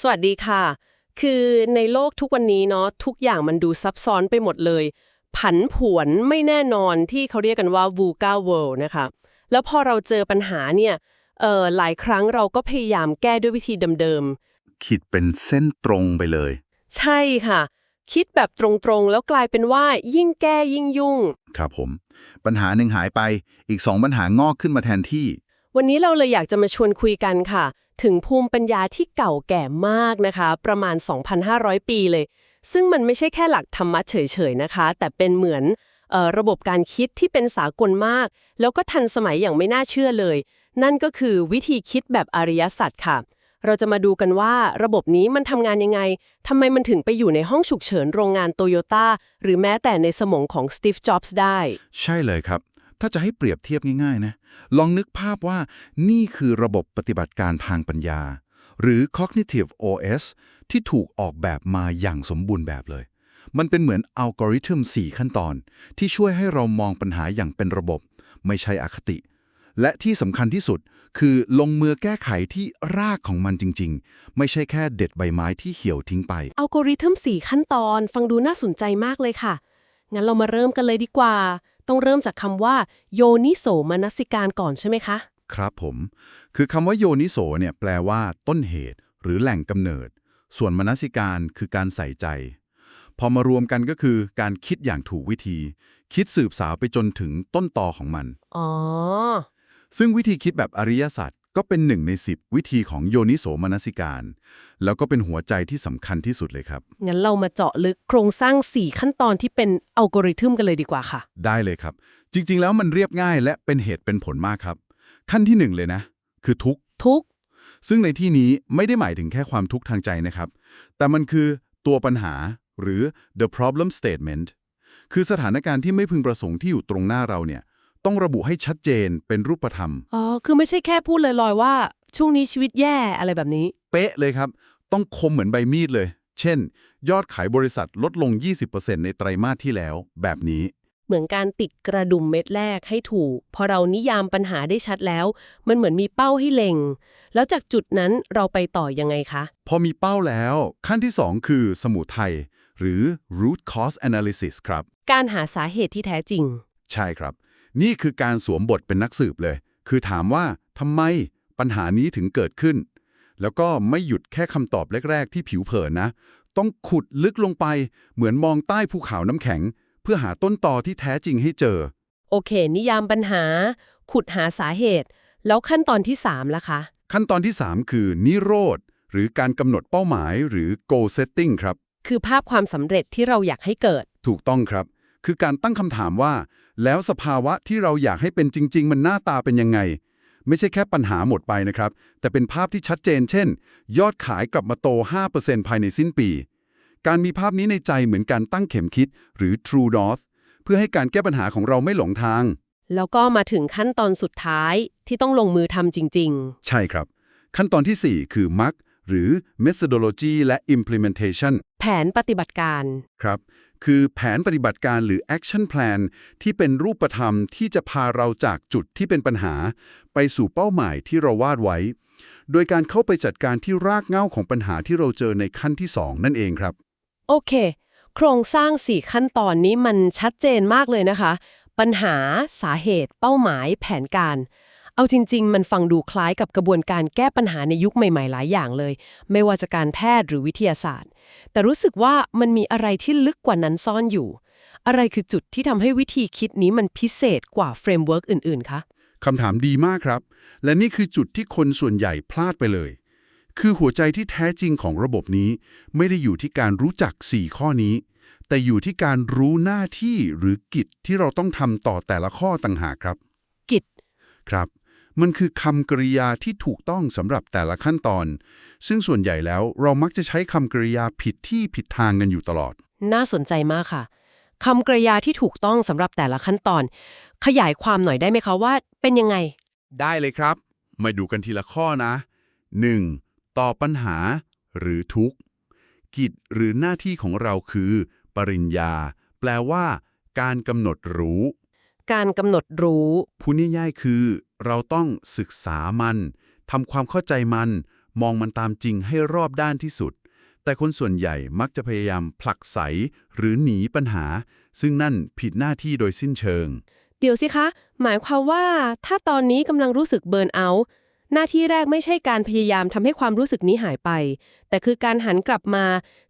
สวัสดีค่ะ คือในโลกทุกวันนี้เนาะทุกอย่างมันดูซับซ้อนไปหมดเลย ผันผวนไม่แน่นอนที่เขาเรียกกันว่า VUCA world นะคะ แล้วพอเราเจอปัญหาเนี่ยเออหลายครั้งเราก็พยายามแก้ด้วยวิธีเดิมขีดเป็นเส้นตรงไปเลย ๆ ใช่ค่ะ คิดแบบตรงๆ แล้วกลายเป็นว่ายิ่งแก้ยิ่งยุ่ง ครับผม ปัญหาหนึ่งหายไปอีกสองปัญหางอกขึ้นมาแทนที่ วันนี้เราเลยอยากจะมาชวนคุยกันค่ะ ถึงภูมิปัญญาที่เก่าแก่มากนะคะ ประมาณ 2,500 ปีเลย ซึ่งมันไม่ใช่แค่หลักธรรมะเฉยๆนะคะ แต่เป็นเหมือนออระบบการคิดที่เป็นสากลมาก แล้วก็ทันสมัยอย่างไม่น่าเชื่อเลย นั่นก็คือวิธีคิดแบบอริยสัจค่ะ เราจะมาดูกันว่าระบบนี้มันทำงานยังไงทำไมมันถึงไปอยู่ในห้องฉุกเฉินโรงงานโตโยต้าหรือแม้แต่ในสมองของสตีฟ จ็อบส์ได้ ใช่เลยครับ ถ้าจะให้เปรียบเทียบง่ายๆนะลองนึกภาพว่านี่คือระบบปฏิบัติการทางปัญญา หรือ cognitive OS ที่ถูกออกแบบมาอย่างสมบูรณ์แบบเลย มันเป็นเหมือนอัลกอริทึม 4 ขั้นตอน ที่ช่วยให้เรามองปัญหาอย่างเป็นระบบ ไม่ใช่อคติ และที่สำคัญที่สุดคือลงมือแก้ไขที่รากของมันจริง ๆ ไม่ใช่แค่เด็ดใบไม้ที่เหี่ยวทิ้งไปอัลกอริทึม 4 ขั้นตอน ฟังดูน่าสนใจมากเลยค่ะงั้นเรามาเริ่มกันเลยดีกว่า ต้องเริ่มจากคำว่า โยนิโสมนสิการก่อนใช่ไหมคะ ครับผม คือคำว่าโยนิโสเนี่ยแปลว่า ต้นเหตุ หรือแหล่งกำเนิด ส่วนมนสิการคือการใส่ใจ พอมารวมกันก็คือการคิดอย่างถูกวิธี คิดสืบสาวไปจนถึงต้นตอของมัน อ๋อ ซึ่งวิธีคิดแบบอริยสัจ ก็เป็นหนึ่งใน 10 วิธีของโยนิโสมนสิการ แล้วก็เป็นหัวใจที่สำคัญที่สุดเลยครับ งั้นเรามาเจาะลึกโครงสร้าง 4 ขั้นตอนที่เป็นอัลกอริทึมกันเลยดีกว่าค่ะ ได้เลยครับ จริง ๆ แล้วมันเรียบง่ายและเป็นเหตุเป็นผลมากครับ ขั้นที่หนึ่งเลยนะ คือทุกข์ทุกซึ่งในที่นี้ไม่ได้หมายถึงแค่ความทุกข์ทางใจนะครับ แต่มันคือตัวปัญหาหรือ the problem statement คือสถานการณ์ที่ไม่พึงประสงค์ที่อยู่ตรงหน้าเราเนี่ย ต้องระบุให้ชัดเจนเป็นรูปธรรม อ๋อ คือไม่ใช่แค่พูดลอยๆว่า ช่วงนี้ชีวิตแย่อะไรแบบนี้ เป๊ะเลยครับ ต้องคมเหมือนใบมีดเลย เช่น ยอดขายบริษัทลดลง 20%ในไตรมาสที่แล้ว แบบนี้ เหมือนการติดกระดุมเม็ดแรกให้ถูก พอเรานิยามปัญหาได้ชัดแล้ว มันเหมือนมีเป้าให้เล็ง แล้วจากจุดนั้นเราไปต่อยังไงคะ พอมีเป้าแล้ว ขั้นที่ 2 คือสมุทัยหรือ root cause analysis ครับ การหาสาเหตุที่แท้จริง ใช่ครับ นี่คือการสวมบทเป็นนักสืบเลย คือถามว่าทำไมปัญหานี้ถึงเกิดขึ้น แล้วก็ไม่หยุดแค่คำตอบแรก ๆ ที่ผิวเผินนะ ต้องขุดลึกลงไปเหมือนมองใต้ภูเขาน้ำแข็ง เพื่อหาต้นตอที่แท้จริงให้เจอ โอเค นิยามปัญหา ขุดหาสาเหตุ แล้วขั้นตอนที่3ล่ะคะ ขั้นตอนที่ 3 คือ นิโรธ หรือการกำหนดเป้าหมายหรือ goal setting ครับ คือภาพความสำเร็จที่เราอยากให้เกิด ถูกต้องครับ คือการตั้งคำถามว่า แล้วสภาวะที่เราอยากให้เป็นจริง ๆ มันหน้าตาเป็นยังไง ไม่ใช่แค่ปัญหาหมดไปนะครับ แต่เป็นภาพที่ชัดเจน เช่น ยอดขายกลับมาโต 5%ภายในสิ้นปี การมีภาพนี้ในใจเหมือนการตั้งเข็มคิด หรือ True North เพื่อให้การแก้ปัญหาของเราไม่หลงทาง แล้วก็มาถึงขั้นตอนสุดท้ายที่ต้องลงมือทำจริงใช่ครับ ขั้นตอนที่ 4 คือ MAC หรือ Methodology และ Implementation ๆแผนปฏิบัติการ ครับ คือแผนปฏิบัติการหรือ action plan ที่เป็นรูปธรรมที่จะพาเราจากจุดที่เป็นปัญหา ไปสู่เป้าหมายที่เราวาดไว้ โดยการเข้าไปจัดการที่รากเหง้าของปัญหาที่เราเจอในขั้นที่ 2 นั่นเองครับ โอเค โครงสร้าง 4 ขั้นตอนนี้มันชัดเจนมากเลยนะคะ ปัญหาสาเหตุ เป้าหมาย แผนการ เอาจริง ๆ มันฟังดูคล้ายกับกระบวนการแก้ปัญหาในยุคใหม่ ๆ หลายอย่างเลย ไม่ว่าจะการแพทย์หรือวิทยาศาสตร์ แต่รู้สึกว่ามันมีอะไรที่ลึกกว่านั้นซ่อนอยู่ อะไรคือจุดที่ทำให้วิธีคิดนี้มันพิเศษกว่าเฟรมเวิร์กอื่น ๆ คะคำถามดีมากครับ และนี่คือจุดที่คนส่วนใหญ่พลาดไปเลย คือหัวใจที่แท้จริงของระบบนี้ ไม่ได้อยู่ที่การรู้จัก 4 ข้อนี้ แต่อยู่ที่การรู้หน้าที่หรือกิจที่เราต้องทำต่อแต่ละข้อต่างหากครับ กิจครับ มันคือคำกริยาที่ถูกต้องสำหรับแต่ละขั้นตอน ซึ่งส่วนใหญ่แล้วเรามักจะใช้คำกริยาผิดที่ผิดทางกันอยู่ตลอด น่าสนใจมากค่ะคำกริยาที่ถูกต้องสำหรับแต่ละขั้นตอน ขยายความหน่อยได้ไหมคะว่าเป็นยังไง ได้เลยครับ มาดูกันทีละข้อนะ 1. ตอบปัญหา หรือทุกข์ กิจหรือหน้าที่ของเราคือ ปริญญา แปลว่า การกำหนดรู้ การกำหนดรู้พูดง่ายๆคือ เราต้องศึกษามันทำความเข้าใจมัน มองมันตามจริงให้รอบด้านที่สุด แต่คนส่วนใหญ่มักจะพยายามผลักไสหรือหนีปัญหา ซึ่งนั่นผิดหน้าที่โดยสิ้นเชิง เดี๋ยวสิคะ หมายความว่าถ้าตอนนี้กำลังรู้สึกเบิร์นเอาท์หน้าที่แรกไม่ใช่การพยายามทำให้ความรู้สึกนี้หายไป แต่คือการหันกลับมา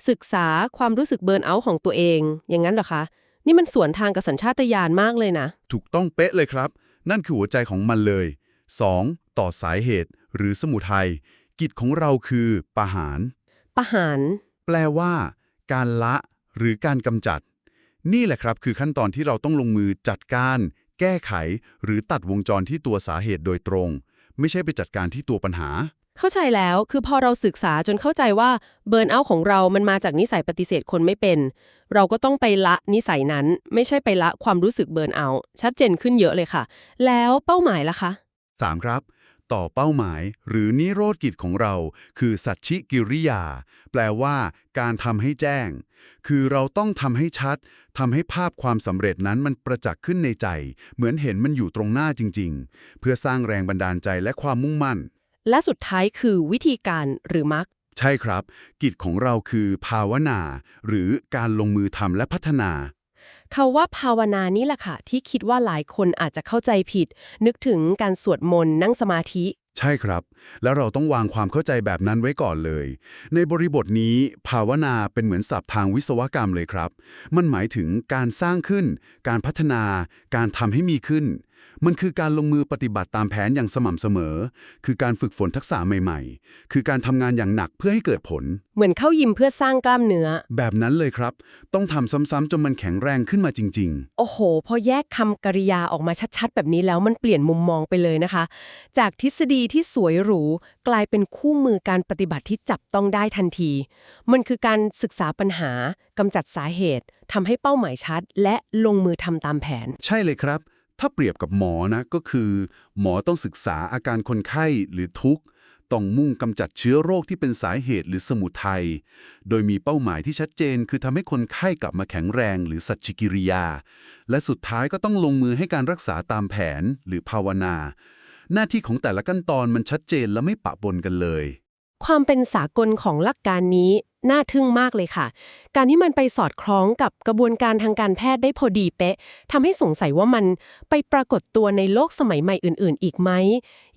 ศึกษาความรู้สึกเบิร์นเอาท์ของตัวเอง อย่างนั้นเหรอคะ นี่มันสวนทางกับสัญชาตญาณมากเลยนะ ถูกต้องเป๊ะเลยครับ นั่นคือหัวใจของมันเลย 2. ต่อสาเหตุ หรือสมุทัย กิจของเราคือปหาร ปะหาร แปลว่า การละหรือการกำจัด นี่แหละครับคือขั้นตอนที่เราต้องลงมือจัดการ แก้ไข หรือตัดวงจรที่ตัวสาเหตุโดยตรง ไม่ใช่ไปจัดการที่ตัวปัญหา เข้าใจแล้วคือพอเราศึกษาจนเข้าใจว่าเบิร์นเอาท์ของเรามันมาจากนิสัยปฏิเสธคนไม่เป็น เราก็ต้องไปละนิสัยนั้น ไม่ใช่ไปละความรู้สึกเบิร์นเอาท์ชัดเจนขึ้นเยอะเลยค่ะ แล้วเป้าหมายล่ะคะ 3. ครับ ต่อเป้าหมาย หรือนิโรธกิจของเรา คือสัจฉิกิริยา แปลว่าการทำให้แจ้ง คือเราต้องทำให้ชัดทำให้ภาพความสำเร็จนั้นมันประจักษ์ขึ้นในใจ เหมือนเห็นมันอยู่ตรงหน้าจริง ๆ เพื่อสร้างแรงบันดาลใจและความมุ่งมั่น และสุดท้ายคือวิธีการหรือมัก ใช่ครับ กิจของเราคือภาวนา หรือการลงมือทำและพัฒนาคาว่าภาวนานี่แหละค่ะ ที่คิดว่าหลายคนอาจจะเข้าใจผิด นึกถึงการสวดมนต์นั่งสมาธิ ใช่ครับ แล้วเราต้องวางความเข้าใจแบบนั้นไว้ก่อนเลย ในบริบทนี้ ภาวนาเป็นเหมือนศัพท์ทางวิศวกรรมเลยครับ มันหมายถึงการสร้างขึ้น การพัฒนา การทำให้มีขึ้น มันคือการลงมือปฏิบัติตามแผนอย่างสม่ำเสมอ คือการฝึกฝนทักษะใหม่ๆ คือการทำงานอย่างหนักเพื่อให้เกิดผล เหมือนเข้ายิมเพื่อสร้างกล้ามเนื้อ แบบนั้นเลยครับ ต้องทำซ้ำๆจนมันแข็งแรงขึ้นมาจริงโอ้โห พอแยกคำกริยาออกมาชัดๆ แบบนี้แล้วมันเปลี่ยนมุมมองไปเลยนะคะ จากทฤษฎีที่สวยหรู กลายเป็นคู่มือการปฏิบัติที่จับต้องได้ทันที มันคือการศึกษาปัญหากำจัดสาเหตุทำให้เป้าหมายชัด และลงมือทำตามแผนๆใช่เลยครับ ถ้าเปรียบกับหมอนะก็คือ หมอต้องศึกษาอาการคนไข้หรือทุกข์ต้องมุ่งกำจัดเชื้อโรคที่เป็นสาเหตุหรือสมุทัย โดยมีเป้าหมายที่ชัดเจน คือทำให้คนไข้กลับมาแข็งแรงหรือสัจจิกิริยา และสุดท้ายก็ต้องลงมือให้การรักษาตามแผนหรือภาวนา หน้าที่ของแต่ละขั้นตอนมันชัดเจนและไม่ปะปนกันเลย ความเป็นสากลของหลักการนี้น่าทึ่งมากเลยค่ะ การที่มันไปสอดคล้องกับกระบวนการทางการแพทย์ได้พอดีเป๊ะทำให้สงสัยว่ามันไปปรากฏตัวในโลกสมัยใหม่อื่น ๆ อีกไหม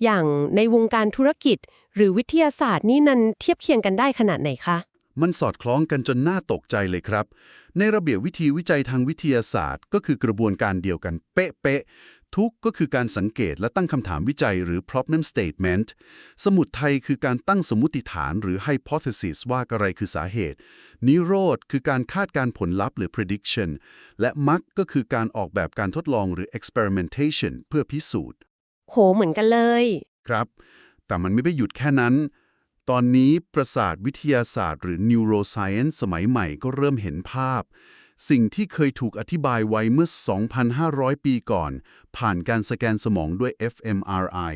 อย่างในวงการธุรกิจ หรือวิทยาศาสตร์นี่นันเทียบเคียงกันได้ขนาดไหนคะ มันสอดคล้องกันจนน่าตกใจเลยครับ ในระเบียบวิธีวิจัยทางวิทยาศาสตร์ ก็คือกระบวนการเดียวกันเป๊ะๆ ทุกก็คือการสังเกตและตั้งคำถามวิจัยหรือ problem statement สมุดไทยคือการตั้งสมมุติฐานหรือ hypothesis ว่าอะไรคือสาเหตุ นิโรธคือการคาดการณ์ผลลัพธ์หรือ prediction และมักก็คือการออกแบบการทดลองหรือ experimentation เพื่อพิสูจน์ โหเหมือนกันเลย ครับ แต่มันไม่ไปหยุดแค่นั้น ตอนนี้ประสาทวิทยาศาสตร์ หรือ neuroscience สมัยใหม่ก็เริ่มเห็นภาพ สิ่งที่เคยถูกอธิบายไว้เมื่อ 2,500 ปีก่อน ผ่านการสแกนสมองด้วย fMRI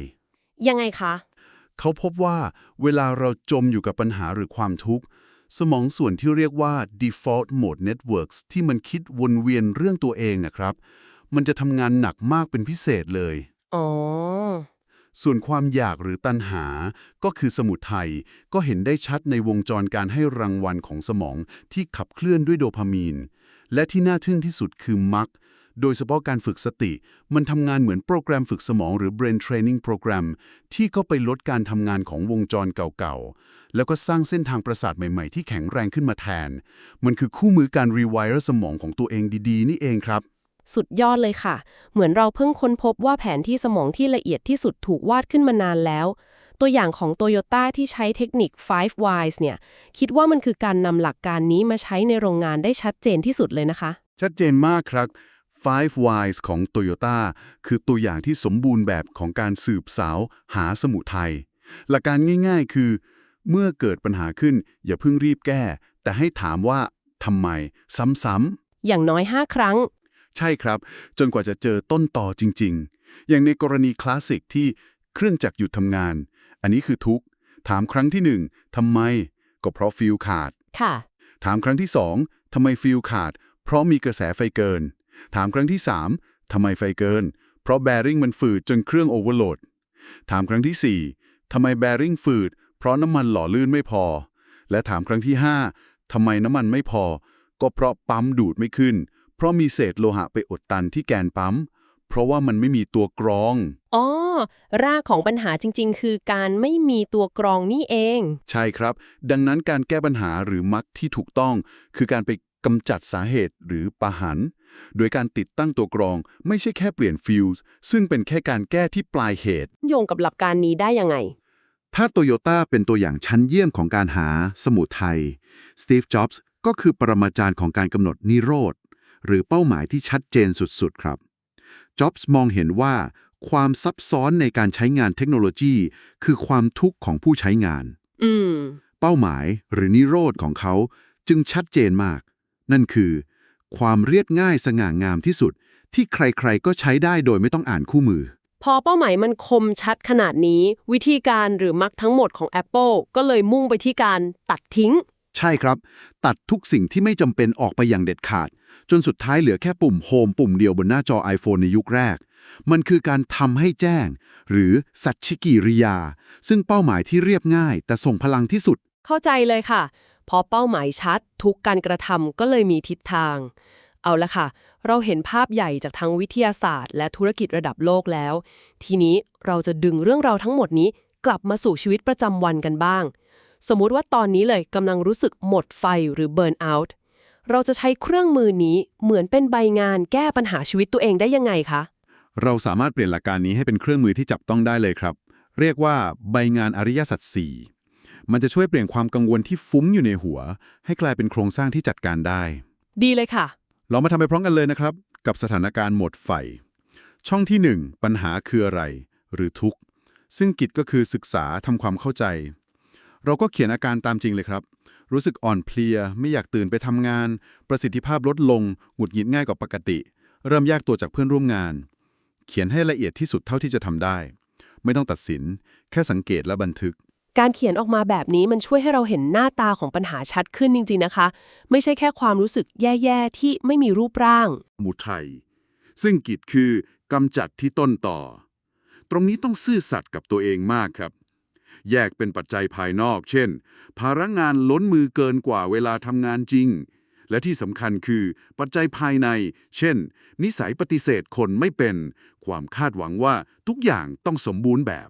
ยังไงคะ เขาพบว่าเวลาเราจมอยู่กับปัญหาหรือความทุกข์ สมองส่วนที่เรียกว่า default mode networks ที่มันคิดวนเวียนเรื่องตัวเองนะครับ มันจะทำงานหนักมากเป็นพิเศษเลย อ๋อ ส่วนความอยากหรือตัณหาก็คือสมุทัยก็เห็นได้ชัดในวงจรการให้รางวัลของสมองที่ขับเคลื่อนด้วยโดพามีน และที่น่าทึ่งที่สุดคือมักโดยเฉพาะการฝึกสติ มันทำงานเหมือนโปรแกรมฝึกสมองหรือ brain training program ที่เข้าไปลดการทำงานของวงจรเก่าๆ แล้วก็สร้างเส้นทางประสาทใหม่ๆ ที่แข็งแรงขึ้นมาแทน มันคือคู่มือการ rewire สมองของตัวเองดีๆ นี่เองครับ สุดยอดเลยค่ะ เหมือนเราเพิ่งค้นพบว่าแผนที่สมองที่ละเอียดที่สุดถูกวาดขึ้นมานานแล้ว ตัวอย่างของโตโยต้าที่ใช้เทคนิค5 whys เนี่ย คิดว่ามันคือการนำหลักการนี้มาใช้ในโรงงานได้ชัดเจนที่สุดเลยนะคะ ชัดเจนมากครับ Five Whys ของ Toyota คือตัวอย่างที่สมบูรณ์แบบของการสืบสาว หาสมุทัยหลักการง่ายๆ คือ เมื่อเกิดปัญหาขึ้น อย่าเพิ่งรีบแก้ แต่ให้ถามว่าทำไม ซ้ำอย่างน้อย 5 ครั้งๆ ใช่ครับ จนกว่าจะเจอต้นต่อจริง ๆ อย่างในกรณีคลาสสิกที่เครื่องจักรหยุดทำงาน อันนี้คือทุกข์ ถามครั้งที่หนึ่งทำไม ก็เพราะฟิวขาด ค่ะ ถามครั้งที่2ทำไมฟิลขาด เพราะมีกระแสไฟเกิน ถามครั้งที่3ทำไมไฟเกิน เพราะแบริ่งมันฝืดจนเครื่องโอเวอร์โหลด ถามครั้งที่4ทำไมแบริ่งฝืด เพราะน้ำมันหล่อลื่นไม่พอ และถามครั้งที่5ทำไมน้ำมันไม่พอ ก็เพราะปั๊มดูดไม่ขึ้นเพ ราะมีเศษโลหะไปอุดตันที่แกนปั๊ม เพราะว่ามันไม่มีตัวกรอง อ๋อ รากของปัญหาจริง ๆ คือการไม่มีตัวกรองนี่เอง ใช่ครับ ดังนั้นการแก้ปัญหาหรือมักที่ถูกต้อง คือการไปกำจัดสาเหตุหรือปะหัน โดยการติดตั้งตัวกรองไม่ใช่แค่เปลี่ยนฟิวส์ซึ่งเป็นแค่การแก้ที่ปลายเหตุ โยงกับหลักการนี้ได้ยังไง ถ้าโตโยต้าเป็นตัวอย่างชั้นเยี่ยมของการหาสมุทัยสตีฟ จ็อบส์ก็คือปรมาจารย์ของการกำหนดนิโรธ หรือเป้าหมายที่ชัดเจนสุด ๆ ครับจ็อบส์มองเห็นว่าความซับซ้อนในการใช้งานเทคโนโลยี คือความทุกข์ของผู้ใช้งานอืมเป้าหมายหรือนิโรธของเขาจึงชัดเจนมาก นั่นคือ ความเรียบง่ายสง่างามที่สุด ที่ใครๆ ก็ใช้ได้โดยไม่ต้องอ่านคู่มือ พอเป้าหมายมันคมชัดขนาดนี้ วิธีการหรือมักทั้งหมดของ Apple ก็เลยมุ่งไปที่การตัดทิ้ง ใช่ครับ ตัดทุกสิ่งที่ไม่จำเป็นออกไปอย่างเด็ดขาด จนสุดท้ายเหลือแค่ปุ่มโฮมปุ่มเดียวบนหน้าจอ iPhone ในยุคแรก มันคือการทำให้แจ้ง หรือสัจฉิกิริยา ซึ่งเป้าหมายที่เรียบง่าย แต่ส่งพลังที่สุด เข้าใจเลยค่ะ พอเป้าหมายชัด ทุกการกระทำก็เลยมีทิศทาง เอาละค่ะ เราเห็นภาพใหญ่จากทั้งวิทยาศาสตร์ และธุรกิจระดับโลกแล้ว ทีนี้เราจะดึงเรื่องราวทั้งหมดนี้ กลับมาสู่ชีวิตประจำวันกันบ้าง สมมุติว่าตอนนี้เลยกำลังรู้สึกหมดไฟหรือเบิร์นเอาท์เราจะใช้เครื่องมือนี้เหมือนเป็นใบงานแก้ปัญหาชีวิตตัวเองได้ยังไงคะ เราสามารถเปลี่ยนหลักการนี้ให้เป็นเครื่องมือที่จับต้องได้เลยครับ เรียกว่าใบงานอริยสัจสี่มันจะช่วยเปลี่ยนความกังวลที่ฟุ้งอยู่ในหัว ให้กลายเป็นโครงสร้างที่จัดการได้ ดีเลยค่ะ เรามาทำไปพร้อมกันเลยนะครับ กับสถานการณ์หมดไฟ ช่องที่ 1 ปัญหาคืออะไร หรือทุกข์ ซึ่งกิจก็คือศึกษาทำความเข้าใจ เราก็เขียนอาการตามจริงเลยครับ รู้สึกอ่อนเพลีย ไม่อยากตื่นไปทำงาน ประสิทธิภาพลดลง หงุดหงิดง่ายกว่าปกติ เริ่มแยกตัวจากเพื่อนร่วมงาน เขียนให้ละเอียดที่สุดเท่าที่จะทำได้ ไม่ต้องตัดสิน แค่สังเกตและบันทึก การเขียนออกมาแบบนี้มันช่วยให้เราเห็นหน้าตาของปัญหาชัดขึ้นจริง ๆนะคะ ไม่ใช่แค่ความรู้สึกแย่ๆที่ไม่มีรูปร่างมุทัยซึ่งกิจคือกำจัดที่ต้นต่อ ตรงนี้ต้องซื่อสัตย์กับตัวเองมากครับ แยกเป็นปัจจัยภายนอก เช่น ภาระงานล้นมือเกินกว่าเวลาทำงานจริง และที่สำคัญคือปัจจัยภายใน เช่น นิสัยปฏิเสธคนไม่เป็น ความคาดหวังว่าทุกอย่างต้องสมบูรณ์แบบ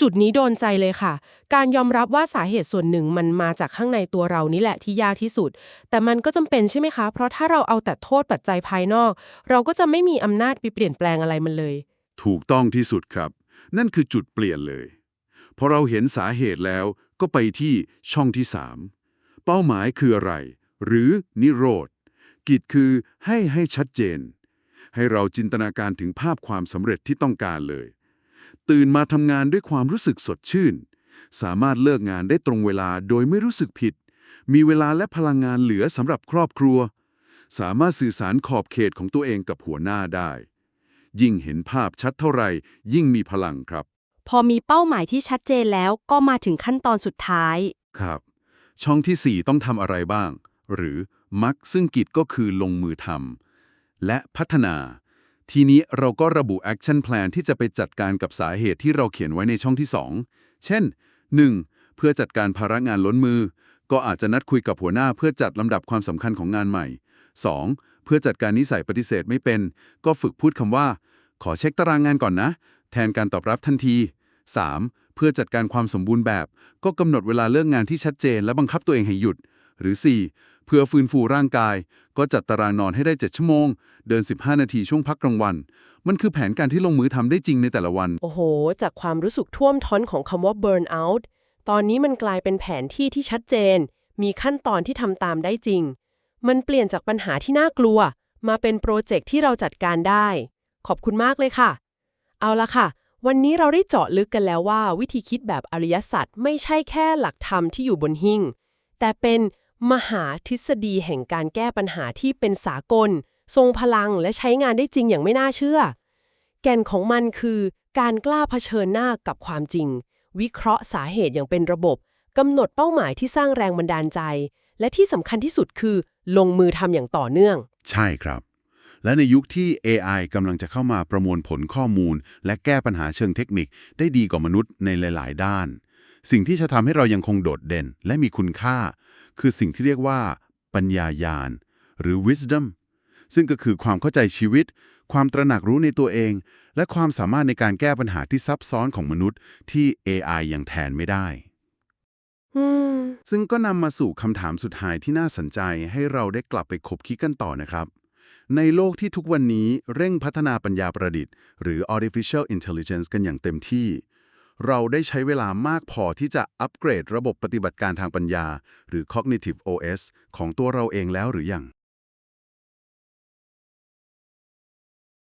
จุดนี้โดนใจเลยค่ะ การยอมรับว่าสาเหตุส่วนหนึ่งมันมาจากข้างในตัวเรานี่แหละที่ยากที่สุด แต่มันก็จำเป็นใช่ไหมคะ เพราะถ้าเราเอาแต่โทษปัจจัยภายนอก เราก็จะไม่มีอำนาจไปเปลี่ยนแปลงอะไรมันเลย ถูกต้องที่สุดครับ นั่นคือจุดเปลี่ยนเลย พอเราเห็นสาเหตุแล้วก็ไปที่ช่องที่ 3 เป้าหมายคืออะไร หรือนิโรธ กิจคือให้ให้ชัดเจน ให้เราจินตนาการถึงภาพความสำเร็จที่ต้องการเลย ตื่นมาทำงานด้วยความรู้สึกสดชื่น สามารถเลิกงานได้ตรงเวลาโดยไม่รู้สึกผิด มีเวลาและพลังงานเหลือสำหรับครอบครัว สามารถสื่อสารขอบเขตของตัวเองกับหัวหน้าได้ ยิ่งเห็นภาพชัดเท่าไหร่ยิ่งมีพลังครับ พอมีเป้าหมายที่ชัดเจนแล้วก็มาถึงขั้นตอนสุดท้าย ครับ ช่องทีสี่ 4 ต้องทำอะไรบ้าง หรือมักซึ่งกิจก็คือลงมือทำและพัฒนา ทีนี้เราก็ระบุ Action Plan ที่จะไปจัดการกับสาเหตุที่เราเขียนไว้ในช่องที่ 2 เช่น 1. เพื่อจัดการภาระงานล้นมือ ก็อาจจะนัดคุยกับหัวหน้าเพื่อจัดลำดับความสำคัญของงานใหม่ 2. เพื่อจัดการนิสัยปฏิเสธไม่เป็น ก็ฝึกพูดคำว่า ขอเช็คตารางงานก่อนนะ แทนการตอบรับทันที 3. เพื่อจัดการความสมบูรณ์แบบ ก็กำหนดเวลาเลิกงานที่ชัดเจนและบังคับตัวเองให้หยุด หรือ 4. เพื่อฟื้นฟูร่างกาย ก็จัดตารางนอนให้ได้ 7 ชั่วโมง เดิน 15 นาทีช่วงพักกลางวัน มันคือแผนการที่ลงมือทำได้จริงในแต่ละวัน โอ้โห จากความรู้สึกท่วมท้นของคำว่า burn out ตอนนี้มันกลายเป็นแผนที่ที่ชัดเจน มีขั้นตอนที่ทำตามได้จริง มันเปลี่ยนจากปัญหาที่น่ากลัว มาเป็นโปรเจกต์ที่เราจัดการได้ ขอบคุณมากเลยค่ะ เอาละค่ะ วันนี้เราได้เจาะลึกกันแล้วว่า วิธีคิดแบบอริยสัจไม่ใช่แค่หลักธรรมที่อยู่บนหิ้งแต่เป็นมหาทฤษฎีแห่งการแก้ปัญหาที่เป็นสากล ทรงพลังและใช้งานได้จริงอย่างไม่น่าเชื่อ แก่นของมันคือการกล้าเผชิญหน้ากับความจริง วิเคราะห์สาเหตุอย่างเป็นระบบกำหนดเป้าหมายที่สร้างแรงบันดาลใจ และที่สำคัญที่สุดคือ ลงมือทำอย่างต่อเนื่อง ใช่ครับ และในยุคที่ AI กำลังจะเข้ามาประมวลผลข้อมูล และแก้ปัญหาเชิงเทคนิคได้ดีกว่ามนุษย์ในหลาย ๆ ด้าน สิ่งที่จะทำให้เรายังคงโดดเด่นและมีคุณค่า คือสิ่งที่เรียกว่า ปัญญาญาณหรือ wisdom ซึ่งก็คือความเข้าใจชีวิต ความตระหนักรู้ในตัวเอง และความสามารถในการแก้ปัญหาที่ซับซ้อนของมนุษย์ที่ AI ยังแทนไม่ได้อืมซึ่งก็นำมาสู่คำถามสุดท้ายที่น่าสนใจให้เราได้กลับไปคบคิดกันต่อนะครับ ในโลกที่ทุกวันนี้เร่งพัฒนาปัญญาประดิษฐ์ หรือ artificial intelligence กันอย่างเต็มที่ เราได้ใช้เวลามากพอที่จะอัปเกรดระบบปฏิบัติการทางปัญญา หรือ cognitive OS ของตัวเราเองแล้วหรือยัง